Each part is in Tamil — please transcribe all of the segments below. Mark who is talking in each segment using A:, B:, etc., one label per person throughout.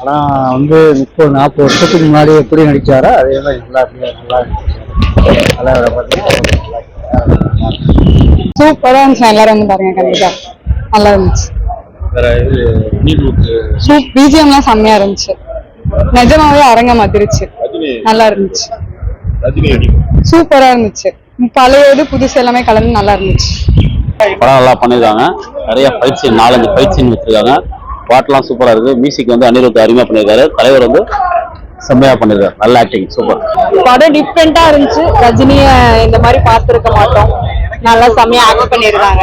A: படம் வந்து முப்பது நாற்பது வருஷத்துக்கு முன்னாடி எப்படி நடிச்சாரோ அதே மாதிரி நல்லா இருக்கு நல்லா இருந்துச்சு தலைவரை பார்த்தீங்கன்னா
B: சூப்பரா இருந்துச்சு எல்லாரும் வந்து பாருங்க கண்டிப்பா. நல்லா இருந்துச்சு. பிஜிஎம்லாம் செம்மையா இருந்துச்சு. நிஜமாவே அரங்க மாத்திருச்சு
C: ரஜினி.
B: நல்லா இருந்துச்சு.
C: ரஜினி
B: சூப்பரா இருந்துச்சு. பழையது புதுசு எல்லாமே கலந்து நல்லா இருந்துச்சு.
D: படம் நல்லா நிறைய சீன் நாலஞ்சு சீன் வச்சிருக்காங்க. பாட்டெல்லாம் சூப்பரா இருக்கு. மியூசிக் வந்து அனிருத் அருமையா பண்ணியிருக்காரு தலைவர் வந்து செம்மையா பண்ணியிருக்காரு நல்ல ஆக்டிங் சூப்பர்
B: படம் டிஃப்ரெண்டா இருந்துச்சு. ரஜினிய இந்த மாதிரி பார்த்துருக்க மாட்டோம். நல்லா செம்மையா ஆக்ட் பண்ணியிருக்காங்க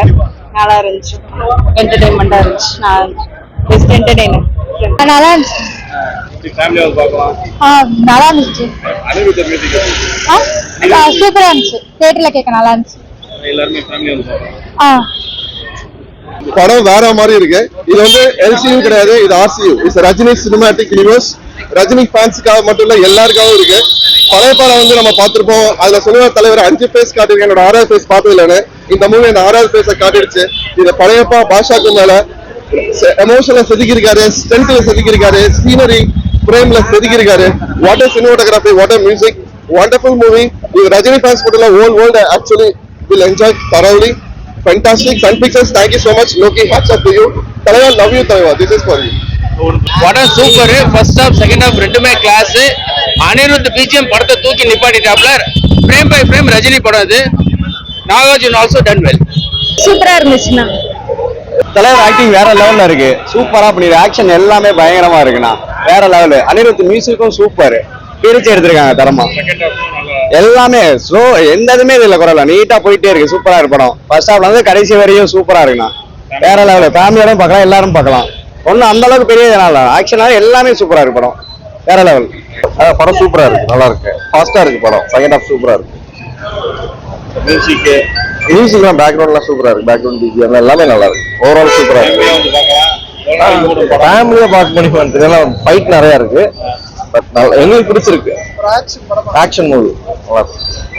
B: நல்லா இருந்துச்சு. என்டர்டைன்மெண்டா இருந்துச்சு. பெஸ்ட் என்டர்டைனர் நல்லா இருந்துச்சு. நல்லா இருந்துச்சு. சூப்பரா இருந்துச்சு. தியேட்டர்ல கேட்க நல்லா இருந்துச்சு.
C: எல்லாருமே ஃபேமிலியா வந்து பார்க்கலாம்
B: ஆ
E: படம் வேற மாதிரி இருக்கு. இது வந்து எல்சியும் கிடையாது இது RCU it's Rajini cinematic universe Rajini ஃபேன்ஸுக்காக மட்டும் இல்ல எல்லாருக்காகவும் இருக்கு. பழைய படம் வந்து நம்ம பார்த்திருப்போம். அதுல சொல்லுவ தலைவர் அஞ்சு பேஸ் காட்டிருக்கேன் என்னோட ஆறாவது பேஸ் பார்த்தது இந்த மூவி இந்த ஆறாவது ஃபேஸை காட்டிடுச்சு. இது பழையப்பா பாஷாக்கு மேல எமோஷன்ல செதுக்கியிருக்காரு ஸ்ட்ரென்த்ல செதுக்கியிருக்காரு சீனரி பிரேம்ல செதுக்கியிருக்காரு. What a cinematography what a music wonderful movie இது ரஜினி ஃபேன்ஸ் மட்டும் இல்ல all world actually will enjoy thoroughly fantastic. Sun pictures thank you so much. Loki hats off to you? தலைவா love you தலைவா this is for you.
F: படம் super first half second half ரெண்டுமே கிளாஸ் அனிருத் பிஜிஎம் படத்தை தூக்கி நிப்பாட்டிட்டாப்ல. ஃப்ரேம் பை ஃப்ரேம் ரஜினி படம் இது நாகார்ஜுன் ஆல்சோ டன் வெல்
B: சூப்பரா இருந்துச்சுண்ணா.
D: தலைவர் ஆக்டிங் வேற லெவல்ல இருக்கு. சூப்பரா பண்ணிருக்கு ஆக்ஷன் எல்லாமே பயங்கரமா இருக்குண்ணா. வேற லெவல் அனிருத் மியூசிக்கும் சூப்பர் பிரிச்சு எடுத்திருக்காங்க தரமா. எல்லாமே ஸ்லோ எந்த இதுமே இதுல குறல நீட்டா போயிட்டே இருக்கு. சூப்பரா இருக்கு படம். ஃபர்ஸ்ட் ஹாஃப்ல இருந்து கடைசி வரையும் சூப்பரா இருக்குண்ணா. வேற லெவல் ஃபேமிலியோட பார்க்கலாம் எல்லாரும் பார்க்கலாம். ஒன்னும் அந்த அளவுக்கு பெரிய இதனால ஆக்ஷனா எல்லாமே சூப்பரா இருக்கு படம். வேற லெவல் படம் சூப்பரா இருக்கு. நல்லா இருக்கு. ஃபாஸ்டா இருக்கு படம். செகண்ட் ஹாஃப் சூப்பரா இருக்கு.
C: மியூசிக்
D: மியூசிக்லாம் பேக்ரவுண்ட்லாம் சூப்பரா இருக்கு. பேக்ரவுண்ட் பிஜிஎம் எல்லாமே நல்லா இருக்கு. ஓவரால் சூப்பரா இருக்கு. ஃபேமிலியா பார்க்க முடியும் இதெல்லாம் ஃபைட் நிறைய இருக்கு. பட் நல்லா எங்களுக்கு பிடிச்சிருக்கு. ஆக்ஷன் மூவி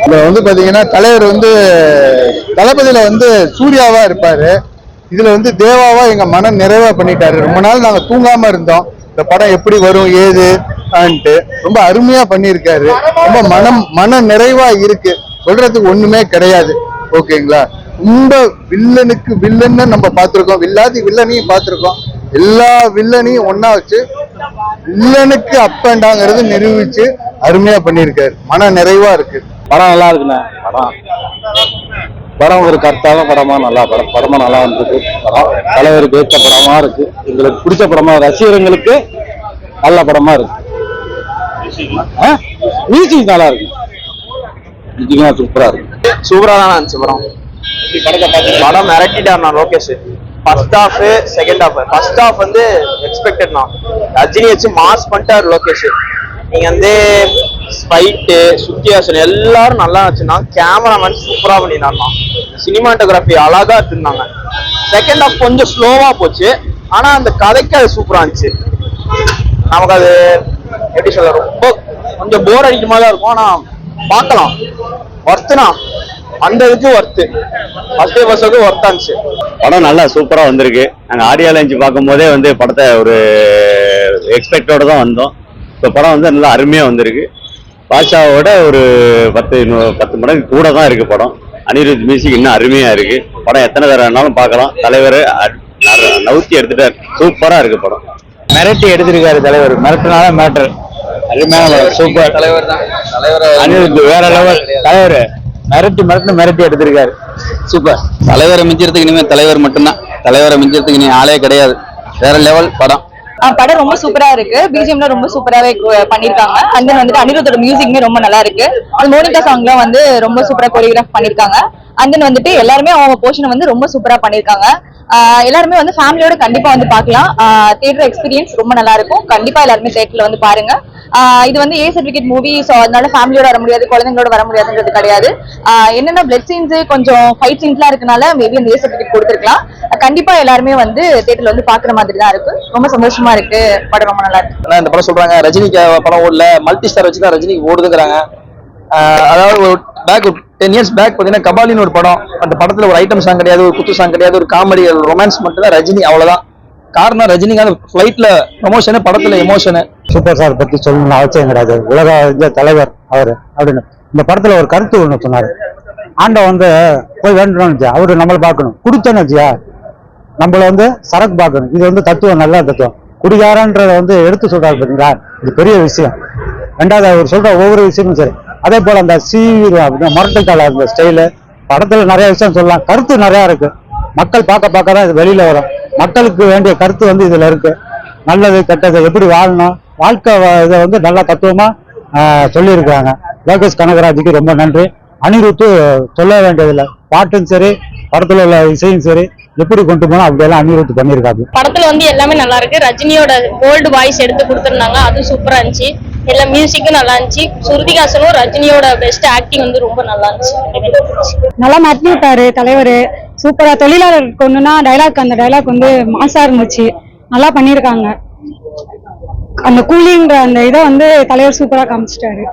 A: இதுல வந்து பாத்தீங்கன்னா தலைவர் வந்து தளபதியில வந்து சூர்யாவா இருப்பாரு. இதுல வந்து தேவாவா எங்க மன நிறைவா பண்ணிட்டாரு. ரொம்ப நாள் நாங்க தூங்காம இருந்தோம். இந்த படம் எப்படி வரும் ஏது ஆன்ட்டு ரொம்ப அருமையா பண்ணியிருக்காரு. ரொம்ப மனம் மன நிறைவா இருக்கு. சொல்றதுக்கு ஒண்ணுமே கிடையாது. ஓகேங்களா? ரொம்ப வில்லனுக்கு வில்லன்னு நம்ம பார்த்திருக்கோம். வில்லாதி வில்லனையும் பார்த்திருக்கோம். எல்லா வில்லனையும் ஒண்ணா வச்சு வில்லனுக்கு அப்பண்டாங்கிறது நிரூபிச்சு அருமையா பண்ணியிருக்காரு. மன நிறைவா இருக்கு.
D: படம் நல்லா இருக்குண்ணே படம். படம் ஒரு கருத்தான படமா நல்லா படம் படமா நல்லா வந்திருக்கு. படம் தலைவருக்கு ஏற்ற படமா இருக்கு. எங்களுக்கு பிடிச்ச படமா ரசிகர்களுக்கு நல்ல படமா இருக்கு. மியூசிக் நல்லா இருக்கு. மியூசிக்லாம் சூப்பரா இருக்கு.
F: சூப்பரா தான் இருந்துச்சு படம். படம் மிரட்டிட்டார் நான் Lokesh. First half second half first half வந்து எக்ஸ்பெக்டட் தான் ரஜினி வச்சு மாஸ் பண்ணிட்டார் லோகேஷ். நீங்க வந்து ஃபைட்டு சுத்தியாசன் எல்லாரும் நல்லா இருந்துச்சுன்னா கேமராமேன் சூப்பரா பண்ணியிருந்தாங்க சினிமாட்டோகிராஃபி அழகா எடுத்திருந்தாங்க. செகண்ட் ஹாஃப் கொஞ்சம் ஸ்லோவா போச்சு. ஆனா அந்த கதைக்கு அது சூப்பரா இருந்துச்சு. நமக்கு அது எப்படி சொல்ல ரொம்ப கொஞ்சம் போர் அடிக்க மாதிரி தான் இருக்கும். ஆனா பார்க்கலாம். ஒர்த்துனா அந்த இதுக்கு ஒர்த்து ஃபர்ஸ்ட் ஃபர்ஸ்ட் ஒர்த்தா இருந்துச்சு
D: படம் நல்லா சூப்பரா வந்திருக்கு. நாங்க ஆடியோ லான்ச் பார்க்கும் போதே வந்து படத்தை ஒரு எக்ஸ்பெக்டோட தான் வந்தோம். இப்போ படம் வந்து நல்லா அருமையா வந்திருக்கு. பாஷாவோட ஒரு பத்து பத்து மடங்கு கூட தான் இருக்கு படம். அனிருத் மியூசிக் இன்னும் அருமையா இருக்கு. படம் எத்தனை தடவை வேணாலும் பார்க்கலாம். தலைவர் நவுத்தி எடுத்துட்டார். சூப்பரா இருக்கு படம். மிரட்டி எடுத்திருக்காரு தலைவர். மிரட்டினால மேட்டர் அருமையான சூப்பர்.
F: தலைவர் தான். தலைவர்
D: அனிருத் வேற லெவல். தலைவர். மிரட்டி மிரட்டி மிரட்டி எடுத்திருக்காரு.
F: சூப்பர் தலைவரை மிஞ்சறதுக்கு இனிமே தலைவர் மட்டும்தான். தலைவரை மிஞ்சறதுக்கு இனி ஆளே கிடையாது. வேற லெவல் படம்.
B: படம் ரொம்ப சூப்பரா இருக்கு. பிஜிஎம்ல ரொம்ப சூப்பராவே பண்ணிருக்காங்க. அண்ட் தென் வந்துட்டு அனிருத்தோட மியூசிக்மே ரொம்ப நல்லா இருக்கு. அது மோனிகா சாங்லாம் வந்து ரொம்ப சூப்பரா கொரியோகிராஃப் பண்ணிருக்காங்க. அண்ட் தென் வந்துட்டு எல்லாருமே அவங்க போர்ஷனை வந்து ரொம்ப சூப்பரா பண்ணிருக்காங்க. எல்லாருமே வந்து ஃபேமிலியோட கண்டிப்பா வந்து பார்க்கலாம் தியேட்டர் எக்ஸ்பீரியன்ஸ் ரொம்ப நல்லா இருக்கும். கண்டிப்பா எல்லாருமே தியேட்டர்ல வந்து பாருங்க. ஆஹ் இது வந்து ஏ சர்டிபிகேட் மூவி ஸோ அதனால ஃபேமிலியோட வர முடியாது குழந்தைங்களோட வர முடியாதுன்றது கிடையாது. என்னென்ன பிளட் சீன்ஸ் கொஞ்சம் ஃபைட் சீன்ஸ்லாம் இருக்கனால மேபி அந்த ஏ சர்டிபிகேட் கொடுத்துருக்கலாம். கண்டிப்பா எல்லாருமே வந்து தியேட்டர்ல வந்து பாக்குற மாதிரி தான் இருக்கு. ரொம்ப சந்தோஷமா இருக்கு. படம் ரொம்ப நல்லா இருக்கு.
F: ஆனா இந்த படம் சொல்றாங்க ரஜினிக்கு படம் ஓடல. மல்டி ஸ்டார் வச்சு தான் ரஜினிக்கு ஓடுதுங்கிறாங்க. அதாவது ஒரு பேக் டென் இயர்ஸ் பேக் பார்த்தீங்கன்னா கபாலின்னு ஒரு படம். அந்த படத்துல ஒரு ஐட்டம் சாங் கிடையாது ஒரு குத்து சாங் கிடையாது ஒரு காமெடி ரொமான்ஸ் மட்டும் தான் ரஜினி அவ்வளவுதான்.
G: காரணம் ரஜினிகாந்த் ஃபிளைட்ல ப்ரமோஷனு படத்துல எமோஷனு
H: சூப்பர் ஸ்டார் பத்தி சொல்லணும்னு அவசியம் கிடையாது. உலக இந்த தலைவர் அவரு அப்படின்னு. இந்த படத்துல ஒரு கருத்து ஒண்ணு சொன்னாரு. ஆண்டவன் வந்து போய் வேண்டணும்னு அவரு நம்மளை பார்க்கணும். குடிச்சோன்னு வச்சியா நம்மள வந்து சரக்கு பார்க்கணும். இது வந்து தத்துவம் நல்ல தத்துவம். குடிகாரன்றத வந்து எடுத்து சொல்றாரு பார்த்தீங்களா இது பெரிய விஷயம். ரெண்டாவது அவர் சொல்ற ஒவ்வொரு விஷயமும் சரி. அதே போல அந்த சீவிரம் அப்படின்னா முரட்டுக்கால அந்த ஸ்டைலு படத்துல நிறைய விஷயம் சொல்லலாம். கருத்து நிறைய இருக்கு. மக்கள் பார்க்க பார்க்க தான் இது வெளியில வரும். மக்களுக்கு வேண்டிய கருத்து வந்து இதுல இருக்கு. நல்லது கெட்டது எப்படி வாழணும்? வாழ்க்கை இதை வந்து நல்லா தத்துவமா சொல்லியிருக்காங்க. லோகேஷ் கனகராஜுக்கு ரொம்ப நன்றி. அனிருத்து சொல்ல வேண்டியதில்லை. பாட்டும் சரி படத்துல உள்ள இசையும் சரி. எப்படி கொண்டு போனோம் அப்படியெல்லாம் அனிருத்து பண்ணியிருக்காங்க
I: படத்துல வந்து எல்லாமே நல்லா இருக்கு. ரஜினியோட ஓல்டு வாய்ஸ் எடுத்து கொடுத்துருந்தாங்க. அதுவும் சூப்பரா இருந்துச்சு. எல்லா மியூசிக்கும் நல்லா இருந்துச்சு. ஸ்ருதிகாசனும் ரஜினியோட பெஸ்ட் ஆக்டிங் வந்து ரொம்ப நல்லா இருந்துச்சு.
J: நல்லா மாற்றி விட்டாரு தலைவர். சூப்பரா தொழிலாளர் கொண்டுனா டைலாக் அந்த டைலாக் வந்து மாசா இருந்துச்சு. நல்லா பண்ணியிருக்காங்க. அந்த கூலிங்கிற அந்த இதை வந்து தலைவர் சூப்பரா காமிச்சிட்டாரு.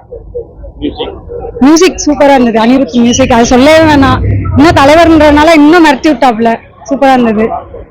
J: மியூசிக் சூப்பரா இருந்தது. அனிருத் மியூசிக் அது சொல்லவே வேணாம். இன்னும் தலைவர்ன்றதுனால இன்னும் மிரட்டி விட்டாப்ல. சூப்பரா இருந்தது.